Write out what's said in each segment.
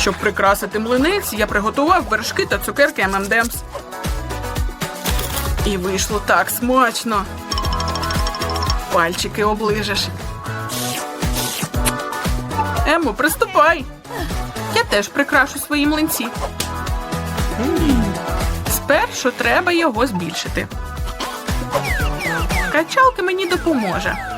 Щоб прикрасити млинець, я приготував вершки та цукерки ММДМС. І вийшло так смачно. Пальчики оближеш. Емо, приступай. Я теж прикрашу свої млинці. Спершу треба його збільшити. Качалка мені допоможе.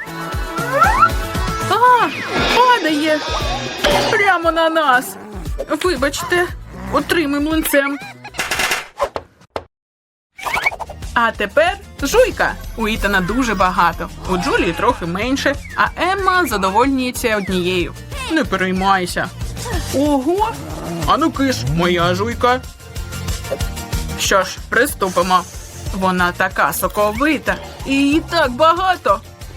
А, падає. Прямо на нас. Вибачте, отримай млинцем. А тепер жуйка. У Ітана дуже багато. У Джулії трохи менше, а Емма задовольнюється однією. Не переймайся. Ого! Ану киш, моя жуйка. Що ж, приступимо. Вона така соковита, і її так багато.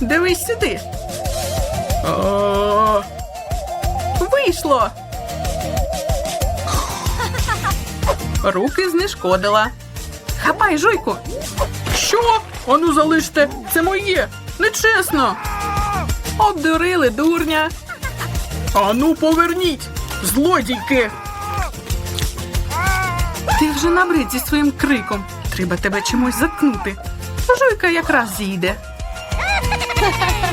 Дивись сюди. Вийшло. Руки знешкодила. Хапай, жуйку. Що? Ану залиште, це моє. Нечесно. Обдурили дурня. Ану, поверніть, злодійки. Ти вже набрид зі своїм криком. Треба тебе чимось заткнути. Жуйка якраз зійде.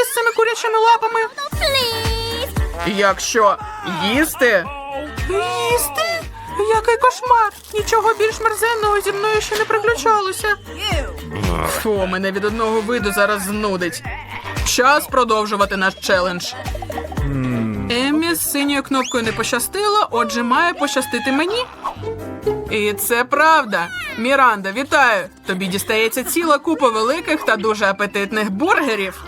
Мені з цими курячими лапами? Якщо їсти, їсти? Який кошмар! Нічого більш мерзенного зі мною ще не приключалося. Фу, мене від одного виду зараз знудить. Час продовжувати наш челендж. Еммі з синьою кнопкою не пощастило, отже, має пощастити мені. І це правда. Міранда, вітаю! Тобі дістається ціла купа великих та дуже апетитних бургерів.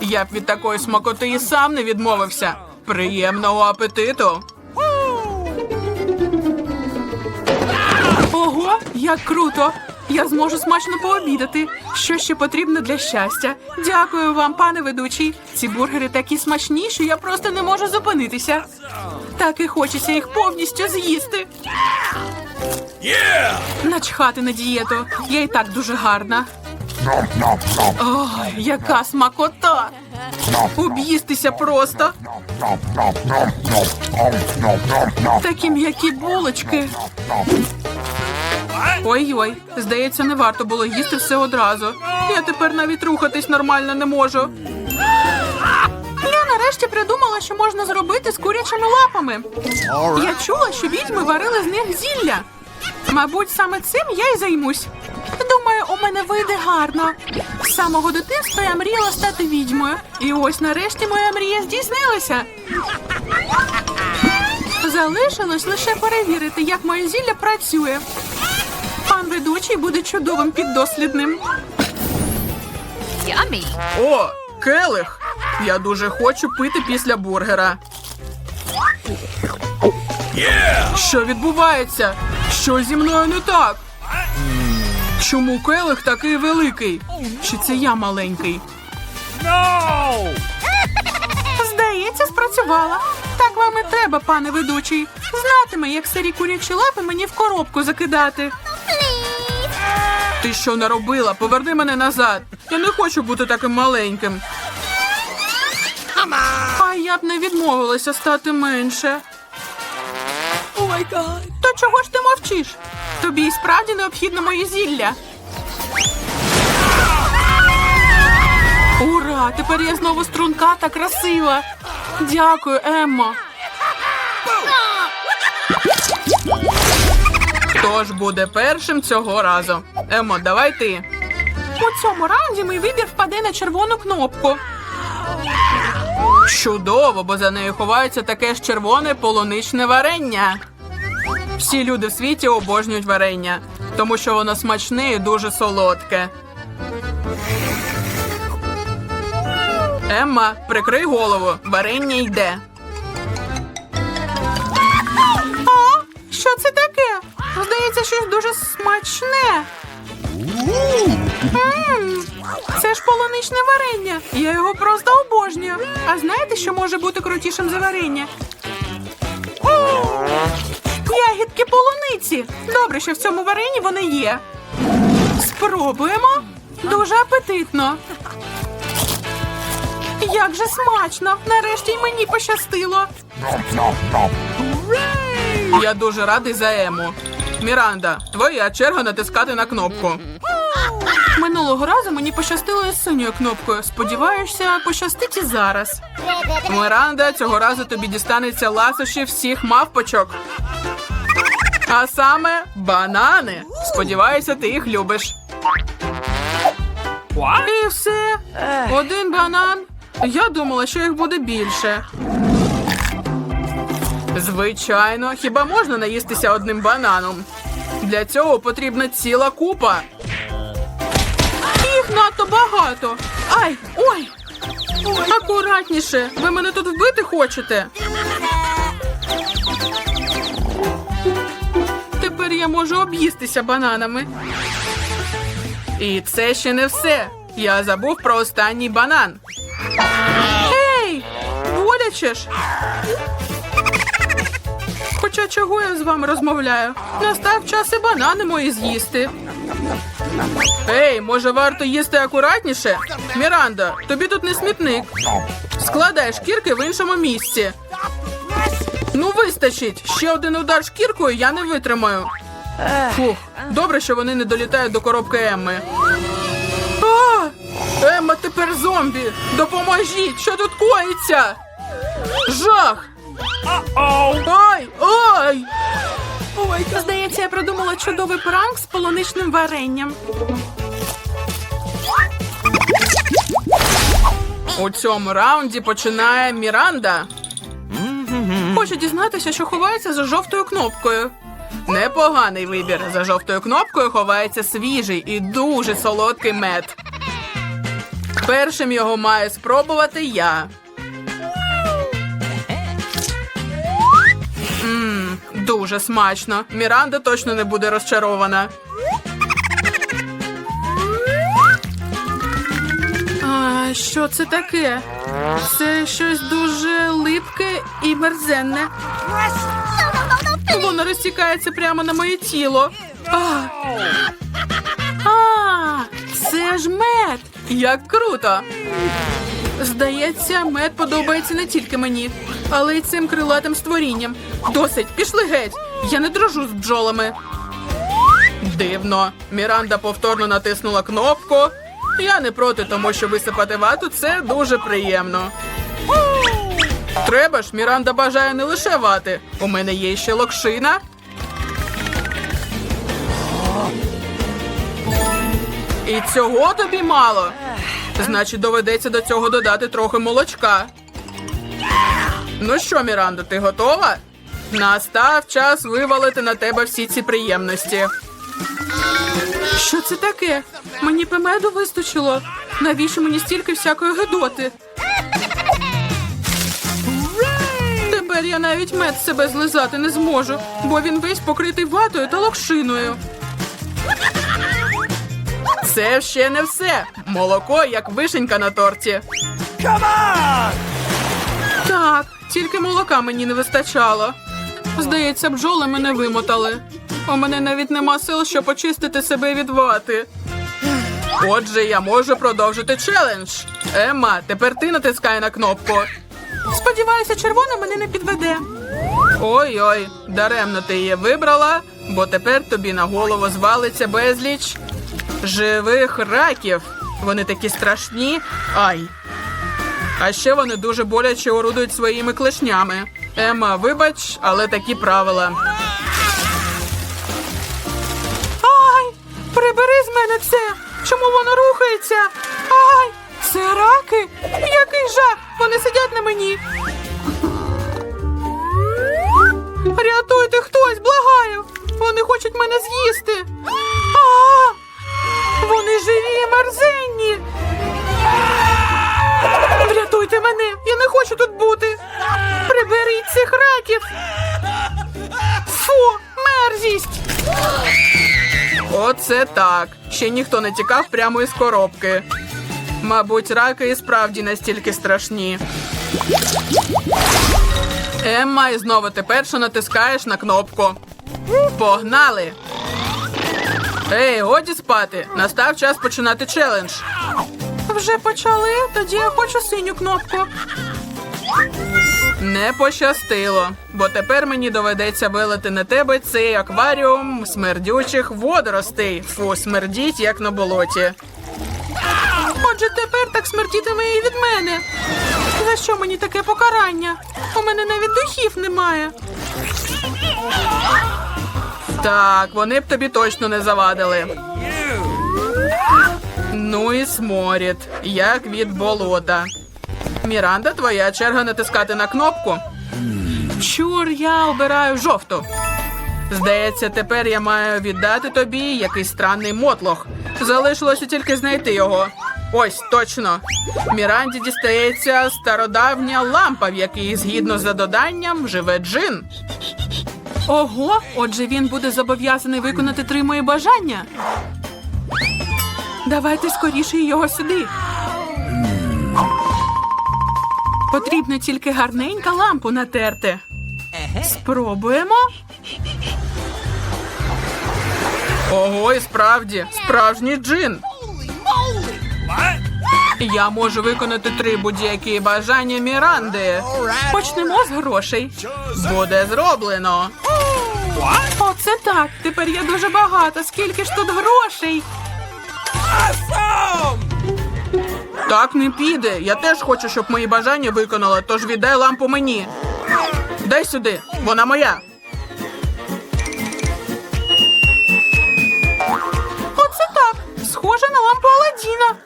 Я б від такої смакоти і сам не відмовився. Приємного апетиту! Ого, як круто! Я зможу смачно пообідати. Що ще потрібно для щастя? Дякую вам, пане ведучий. Ці бургери такі смачні, що я просто не можу зупинитися. Так і хочеться їх повністю з'їсти. Начхати на дієту. Я і так дуже гарна. Ой, яка смакота! Об'їстися просто. Такі м'які булочки. Ой-ой, здається, не варто було їсти все одразу. Я тепер навіть рухатись нормально не можу. Я нарешті придумала, що можна зробити з курячими лапами. Я чула, що відьми варили з них зілля. Мабуть, саме цим я й займусь. Думаю, мене вийде гарно. З самого дитинства я мріяла стати відьмою. І ось нарешті моя мрія здійснилася. Залишилось лише перевірити, як моє зілля працює. Пан ведучий буде чудовим піддослідним. Yummy. О, келих! Я дуже хочу пити після бургера. Що відбувається? Що зі мною не так? Чому келих такий великий? Чи це я маленький? Здається, спрацювала. Так вам і треба, пане ведучий. Знатиме, як старі курячі лапи мені в коробку закидати. Ти що наробила? Поверни мене назад. Я не хочу бути таким маленьким. А я б не відмовилася стати менше. То чого ж ти мовчиш? Тобі і справді необхідно моє зілля. Ура! Тепер я знову струнка та красива. Дякую, Еммо. Хто ж буде першим цього разу? Емо, давай ти. У цьому раунді мій вибір впаде на червону кнопку. Чудово, бо за нею ховається таке ж червоне полуничне варення. Всі люди в світі обожнюють варення, тому що воно смачне і дуже солодке. Емма, прикрий голову, варення йде. А? Що це таке? Здається, щось дуже смачне. М, Це ж полуничне варення. Я його просто обожнюю. А знаєте, що може бути крутішим за варення? Ягідки полуниці. Добре, що в цьому варенні вони є. Спробуємо. Дуже апетитно. Як же смачно! Нарешті й мені пощастило. Я дуже радий за Ему. Міранда, твоя черга натискати на кнопку. Минулого разу мені пощастило із синьою кнопкою. Сподіваюся, пощастить і зараз. Міранда, цього разу тобі дістанеться ласощі всіх мавпочок. А саме банани. Сподіваюся, ти їх любиш. І все. Один банан. Я думала, що їх буде більше. Звичайно, хіба можна наїстися одним бананом? Для цього потрібна ціла купа. Їх надто багато. Ай, ой! Акуратніше, ви мене тут вбити хочете. Я можу об'їстися бананами. І це ще не все. Я забув про останній банан. Ей! Боляче ж. Хоча чого я з вами розмовляю? Настав час і банани мої з'їсти. Ей, може варто їсти акуратніше? Міранда, тобі тут не смітник. Складай шкірки в іншому місці. Ну, вистачить. Ще один удар шкіркою я не витримаю. Фух, добре, що вони не долітають до коробки Емми. А! Емма тепер зомбі! Допоможіть! Що тут коїться? Жах! Ай! Ай! Здається, я придумала чудовий пранк з полуничним варенням. У цьому раунді починає Міранда. Хочу дізнатися, що ховається за жовтою кнопкою. Непоганий вибір. За жовтою кнопкою ховається свіжий і дуже солодкий мед. Першим його маю спробувати я. Ммм, Дуже смачно. Міранда точно не буде розчарована. А, Що це таке? Це щось дуже липке і мерзенне. Воно розтікається прямо на моє тіло. А, а це ж мед! Як круто! Здається, мед подобається не тільки мені, але й цим крилатим створінням. Досить, пішли геть. Я не дрожу з бджолами. Дивно. Міранда повторно натиснула кнопку. Я не проти, тому що висипати вату це дуже приємно. Треба ж, Міранда бажає не лише вати. У мене є ще локшина. І цього тобі мало. Значить, доведеться до цього додати трохи молочка. Ну що, Мірандо, ти готова? Настав час вивалити на тебе всі ці приємності. Що це таке? Мені б меду вистачило. Навіщо мені стільки всякої гидоти? Тепер я навіть мед себе злизати не зможу, бо він весь покритий ватою та локшиною. Це ще не все. Молоко як вишенька на торті. Так, тільки молока мені не вистачало. Здається, бджоли мене вимотали. У мене навіть нема сил, щоб очистити себе від вати. Отже, я можу продовжити челендж. Емма, тепер ти натискай на кнопку. Сподіваюся, червона мене не підведе. Ой-ой, даремно ти її вибрала, бо тепер тобі на голову звалиться безліч живих раків. Вони такі страшні. Ай. А ще вони дуже боляче орудують своїми клешнями. Ема, вибач, але такі правила. Ай! Прибери з мене це! Чому воно рухається? Ай! Це раки? Який жах! Сидять мені. Рятуйте хтось, благаю! Вони хочуть мене з'їсти. А! Вони живі мерзенні. Врятуйте мене! Я не хочу тут бути. Приберіть цих раків. Фу, мерзість. Оце так. Ще ніхто не тікав прямо із коробки. Мабуть, раки і справді настільки страшні. Емма, і знову ти перша натискаєш на кнопку. Погнали! Ей, годі спати. Настав час починати челендж. Вже почали, тоді я хочу синю кнопку. Не пощастило, бо тепер мені доведеться вилити на тебе цей акваріум смердючих водоростей. Фу, смердіть, як на болоті. Отже, тепер так смердітиме і від мене. За що мені таке покарання? У мене навіть духів немає. Так, вони б тобі точно не завадили. Ну і сморід, як від болота. Міранда, твоя черга натискати на кнопку. Чур, я обираю жовту. Здається, тепер я маю віддати тобі якийсь странний мотлох. Залишилося тільки знайти його. Ось точно. Міранді дістається стародавня лампа, в якій, згідно за доданням, живе джин. Ого, отже, він буде зобов'язаний виконати три мої бажання. Давайте скоріше його сюди. Потрібно тільки гарненька лампу натерти. Спробуємо. Ого, і справді, справжній джин. Я можу виконати три будь-які бажання Міранди. Почнемо з грошей. Буде зроблено. Оце так. Тепер я дуже багата. Скільки ж тут грошей? Так не піде. Я теж хочу, щоб мої бажання виконала, тож віддай лампу мені. Дай сюди, вона моя. Оце так. Схоже на лампу Аладдіна.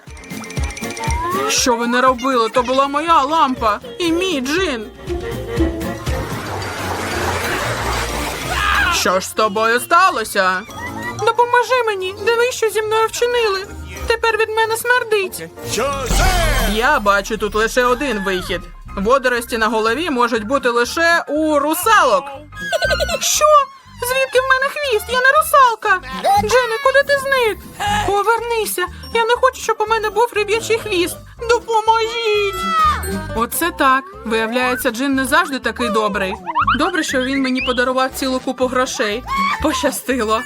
Що ви не робили? То була моя лампа і мій джин. Що ж з тобою сталося? Допоможи мені, диви, що зі мною вчинили. Тепер від мене смердить. Я бачу тут лише один вихід. Водорості на голові можуть бути лише у русалок. Що? Звідки в мене хвіст? Я не русалка. Джене, куди ти зник? Повернися. Я не хочу, щоб у мене був риб'ячий хвіст. Допоможіть. Оце так. Виявляється, Джин не завжди такий добрий. Добре, що він мені подарував цілу купу грошей. Пощастило.